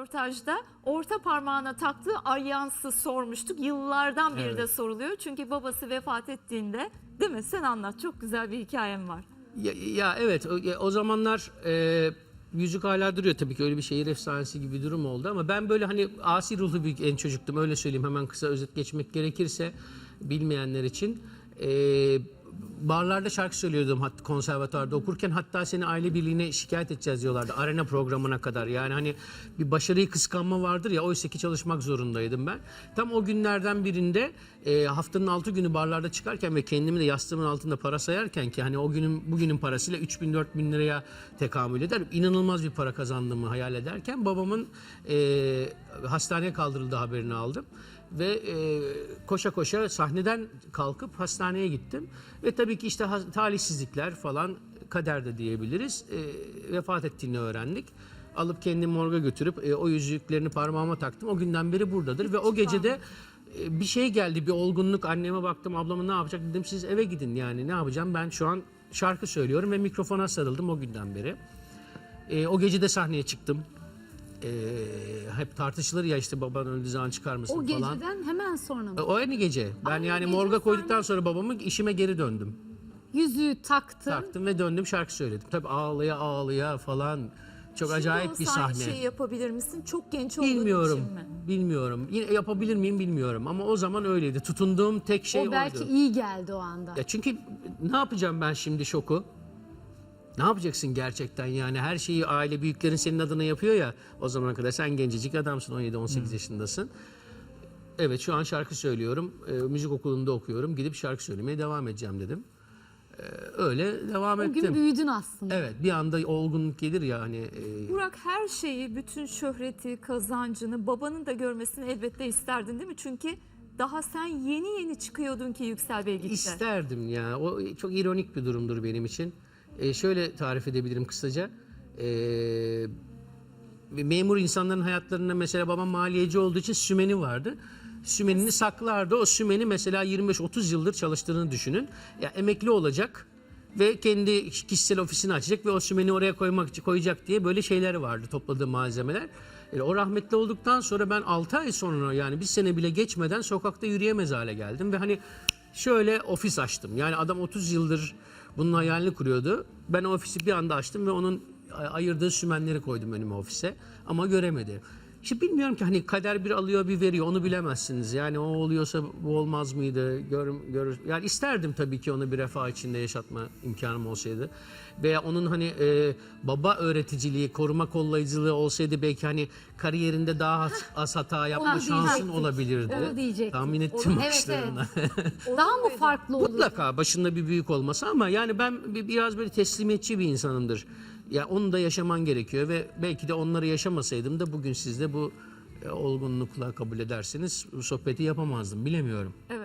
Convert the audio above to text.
röportajda orta parmağına taktığı alyansı sormuştuk. Yıllardan beri de Evet. soruluyor. Çünkü babası vefat ettiğinde değil mi? Sen anlat. Çok güzel bir hikayem var. Ya, ya evet o, ya, o zamanlar e, yüzük hala duruyor tabii ki öyle bir şehir efsanesi gibi bir durum oldu ama ben böyle hani asi ruhlu bir en çocuktum öyle söyleyeyim hemen kısa özet geçmek gerekirse bilmeyenler için. E, barlarda şarkı söylüyordum hatta konservatuarda okurken hatta seni aile birliğine şikayet edeceğiz diyorlardı arena programına kadar yani hani bir başarıyı kıskanma vardır ya oysa ki çalışmak zorundaydım ben. Tam o günlerden birinde e, haftanın altı günü barlarda çıkarken ve kendimi de yastığımın altında para sayarken ki hani o günün bugünün parasıyla 3000 4000 liraya tekamül eder. inanılmaz bir para kazandığımı hayal ederken babamın e, hastaneye kaldırıldığı haberini aldım ve e, koşa koşa sahneden kalkıp hastaneye gittim ve tabii ki işte talihsizlikler falan kader de diyebiliriz e, vefat ettiğini öğrendik. Alıp kendimi morga götürüp e, o yüzüklerini parmağıma taktım. O günden beri buradadır ve o gecede e, bir şey geldi, bir olgunluk. Anneme baktım, ablama ne yapacak dedim. Siz eve gidin yani ne yapacağım? Ben şu an şarkı söylüyorum ve mikrofona sarıldım o günden beri. E, o gece de sahneye çıktım. E, hep tartışılır ya işte baban öldüğü zaman çıkar mısın O falan. geceden hemen sonra mı? E, O aynı gece. Ben Aynı yani gece morga sahne- koyduktan sonra babamı işime geri döndüm. Yüzüğü taktın. Taktım ve döndüm şarkı söyledim. Tabii ağlaya ağlaya falan. Çok acayip bir sahne şeyi yapabilir misin? Çok genç olduğun Bilmiyorum. için mi? Bilmiyorum. Yine yapabilir miyim bilmiyorum ama o zaman öyleydi. Tutunduğum tek şey o belki oydu. iyi geldi o anda. Ya çünkü ne yapacağım ben şimdi şoku? Ne yapacaksın gerçekten yani her şeyi aile büyüklerin senin adına yapıyor ya o zamana kadar sen gencecik adamsın 17-18 yaşındasın. Evet şu an şarkı söylüyorum. Ee, müzik okulunda okuyorum. Gidip şarkı söylemeye devam edeceğim dedim. Ee, öyle devam o ettim. gün büyüdün aslında. Evet bir anda olgunluk gelir ya hani e, Burak her şeyi, bütün şöhreti, kazancını babanın da görmesini elbette isterdin değil mi? Çünkü daha sen yeni yeni çıkıyordun ki Yüksel Bey gitti. İsterdim ya. O çok ironik bir durumdur benim için. Ee, şöyle tarif edebilirim kısaca. Ee, memur insanların hayatlarında mesela babam maliyeci olduğu için sümeni vardı. Sümenini saklardı. O sümeni mesela 25-30 yıldır çalıştığını düşünün. Ya emekli olacak ve kendi kişisel ofisini açacak ve o sümeni oraya koymak koyacak diye böyle şeyler vardı topladığı malzemeler. Yani o rahmetli olduktan sonra ben 6 ay sonra yani bir sene bile geçmeden sokakta yürüyemez hale geldim ve hani şöyle ofis açtım. Yani adam 30 yıldır bunun hayalini kuruyordu. Ben o ofisi bir anda açtım ve onun ayırdığı sümenleri koydum önüme ofise ama göremedi. İşte bilmiyorum ki hani kader bir alıyor bir veriyor onu bilemezsiniz. Yani o oluyorsa bu olmaz mıydı? Gör, görür. Yani isterdim tabii ki onu bir refah içinde yaşatma imkanım olsaydı. Veya onun hani e, baba öğreticiliği, koruma kollayıcılığı olsaydı belki hani kariyerinde daha az, hata yapma Onu şansın diyecektik. olabilirdi. Onu diyecektik. Tahmin ettim Evet, bakışlarından. Daha mı farklı olur? Mutlaka başında bir büyük olması ama yani ben bir- biraz böyle teslimiyetçi bir insanımdır. Ya onu da yaşaman gerekiyor ve belki de onları yaşamasaydım da bugün siz de bu e, olgunlukla kabul ederseniz bu sohbeti yapamazdım bilemiyorum. Evet.